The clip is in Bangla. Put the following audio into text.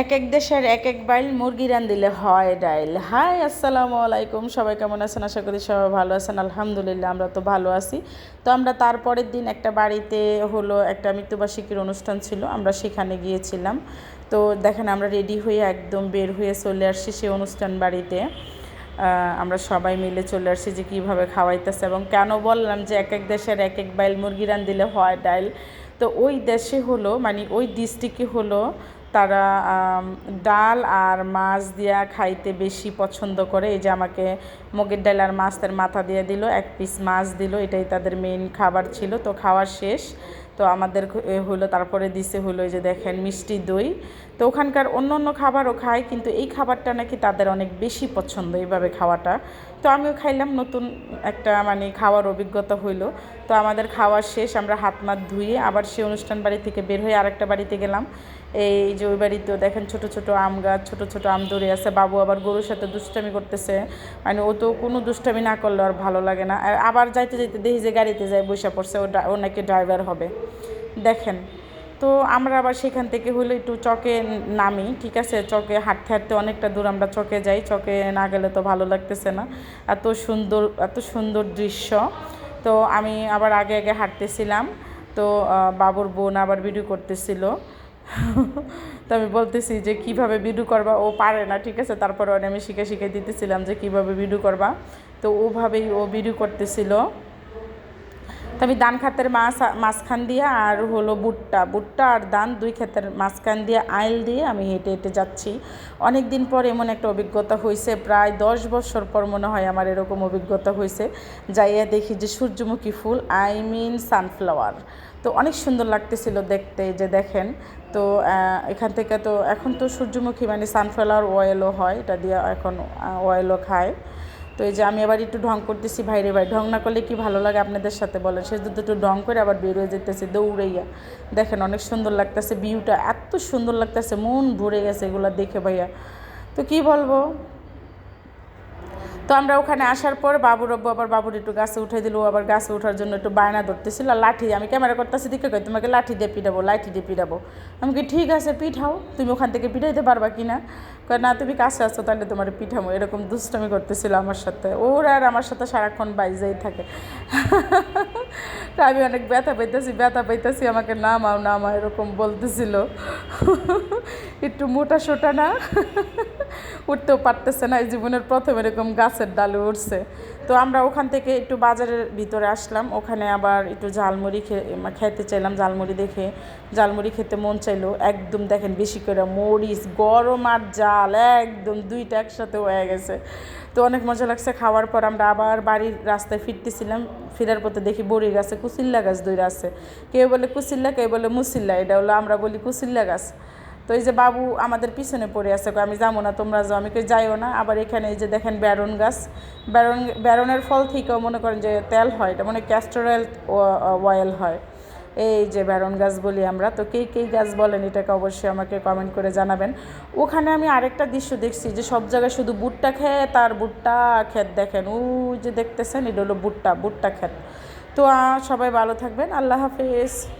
এক এক দেশের এক এক বাইল মুরগি রান দিলে হয় ডাইল। হাই, আসসালামু আলাইকুম। সবাই কেমন আছেন? আশা করি সবাই ভালো আছেন। আলহামদুলিল্লাহ, আমরা তো ভালো আছি। তো আমরা তারপরের দিন একটা বাড়িতে হলো একটা মৃত্যুবার্ষিকীর অনুষ্ঠান ছিল, আমরা সেখানে গিয়েছিলাম। তো দেখেন, আমরা রেডি হয়ে একদম বের হয়ে চলে আসছি সেই অনুষ্ঠান বাড়িতে। আমরা সবাই মিলে চলে আসছি যে কীভাবে খাওয়াইতেছে এবং কেন বললাম যে এক এক দেশের এক এক বাইল মুরগি রান দিলে হয় ডাইল। তো ওই দেশে হলো মানে ওই ডিস্ট্রিক্টে হলো তারা ডাল আর মাছ দিয়া খাইতে বেশি পছন্দ করে। এই যে আমাকে মুগের ডাল আর মাছের মাথা দিয়ে দিল, এক পিস মাছ দিল, এটাই তাদের মেন খাবার ছিল। তো খাওয়ার শেষ। তো আমাদের হলো তারপরে দিছে হলো যে দেখেন মিষ্টি দই। তো ওখানকার অন্য অন্য খাবারও খায়, কিন্তু এই খাবারটা নাকি তাদের অনেক বেশি পছন্দ, এইভাবে খাওয়াটা। তো আমিও খাইলাম নতুন একটা মানে খাওয়ার অভিজ্ঞতা হইল। তো আমাদের খাওয়ার শেষ, আমরা হাত মাত ধুয়ে আবার সে অনুষ্ঠান বাড়ি থেকে বের হয়ে আরেকটা বাড়িতে গেলাম। এই যে ওই বাড়িতেও দেখেন ছোট ছোট আম গাছ, ছোট ছোট আম ধরে আছে। বাবু আবার গরুর সাথে দুষ্টামি করতেছে। মানে ও তো কোনো দুষ্টামি না করলে আর ভালো লাগে না। আবার যাইতে যাইতে দেখি যে গাড়িতে যায় বসে পড়ছে ও ও নাকি ড্রাইভার হবে। দেখেন। তো আমরা আবার সেখান থেকে হলে একটু চকে নামি, ঠিক আছে? চকে হাঁটতে হাঁটতে অনেকটা দূর আমরা চকে যাই। চকে না গেলে তো ভালো লাগতেছে না। এত সুন্দর এত সুন্দর দৃশ্য। তো আমি আবার আগে আগে হাঁটতেছিলাম। তো বাবুর বোন আবার ভিডিও করতেছিল। তো আমি বলতেছি যে, কীভাবে ভিডিও করবা? ও পারে না, ঠিক আছে? তারপরে আমি শিখে শিখে দিতেছিলাম যে, কীভাবে ভিডিও করবা? তো ওভাবেই ও ভিডিও করতেছিল। তো আমি দান খাতের মাছ, মাঝখান দিয়ে আর হলো বুটটা। বুটটা আর দান দুই ক্ষেতের মাঝখান দিয়ে আইল দিয়ে আমি হেঁটে হেঁটে যাচ্ছি। অনেক দিন পর এমন একটা অভিজ্ঞতা হয়েছে প্রায় দশ বছর পর মনে হয় আমার এরকম অভিজ্ঞতা হয়েছে যাইয়া দেখি যে সূর্যমুখী ফুল, আই মিন সানফ্লাওয়ার। তো অনেক সুন্দর লাগতেছিল দেখতে যে দেখেন। তো এখান থেকে তো এখন তো সূর্যমুখী মানে সানফ্লাওয়ার অয়েলও হয়, এটা দিয়ে এখন অয়েলও খায়। তো এই যে আমি আবার একটু ঢং করতেছি, ভাইরে ভাই, ঢং না করলে কি ভালো লাগে আপনাদের সাথে বলেন? সে দুটো একটু ঢং করে আবার বেরোয় যেতেছে, দৌড়াইয়া। দেখেন অনেক সুন্দর লাগতেছে ভিউটা এত সুন্দর লাগতেছে, মন ভরে গেছে এগুলো দেখে ভাইয়া। তো কি বলব? তো আমরা ওখানে আসার পর বাবুর রব্বু আবার বাবুর একটু গাছে উঠে দিল আবার গাছে ওঠার জন্য একটু বায়না ধরতেছিল। লাঠি, আমি ক্যামেরা করতেছি দিকে কই তোমাকে লাঠি দিয়ে পিটাবো, লাঠি দিয়ে পিটাবো। আমি কি ঠিক আছে, পিঠাও, তুমি ওখান থেকে পিঠাইতে পারবা কি না? না, তুমি কাছে আসছো তাহলে তোমার পিঠামো। এরকম দুষ্টমি করতেছিল আমার সাথে। ওর আর আমার সাথে সারাক্ষণ বাইজেই থাকে। তা আমি অনেক ব্যথা পাইতেছি ব্যথা পাইতেছি, আমাকে নামাও নামা এরকম বলতেছিল। একটু মোটা সোটা না? উঠতেও পারতেছে না, এই জীবনের প্রথম এরকম গাছের ডালে উঠছে তো আমরা ওখান থেকে একটু বাজারের ভিতরে আসলাম, ওখানে আবার একটু ঝালমুড়ি খেয়ে খেতে চাইলাম ঝালমুড়ি দেখে। ঝালমুড়ি খেতে মন চাইলো, একদম দেখেন বেশি করে মরিচ, গরম আর জাল, একদম দুইটা একসাথে হয়ে গেছে। তো অনেক মজা লাগছে, খাওয়ার পর আমরা আবার বাড়ির রাস্তায় ফিরতেছিলাম, ফেরার পথে দেখি বড়ি গাছে কুচিল্লা গাছ দইরা আছে। কেউ বলে কুচিল্লা, কেউ বলে মুসিল্লা এটা হলো আমরা বলি কুচিল্লা গাছ। তো এই যে বাবু আমাদের পিছনে পড়ে আছে আমি যাব না, তোমরা যাও, আমি কই, যাইও না। আবার এখানে এই যে দেখেন ব্যারন গাছ, ব্যারন, ব্যারনের ফল থেকেও মনে করেন যে তেল হয়, এটা মানে ক্যাস্টোরেল অয়েল হয়। এই যে ব্যারন গাছ বলি আমরা, তো কে কে গাছ বলেন এটাকে অবশ্যই আমাকে কমেন্ট করে জানাবেন। ওখানে আমি আরেকটা দৃশ্য দেখছি যে সব জায়গায় শুধু বুটটা খেত আর বুটটা ক্ষেত দেখেন। ও যে দেখতেছেন, এটা হলো বুটটা বুটটা ক্ষেত। তো সবাই ভালো থাকবেন, আল্লাহ হাফেজ।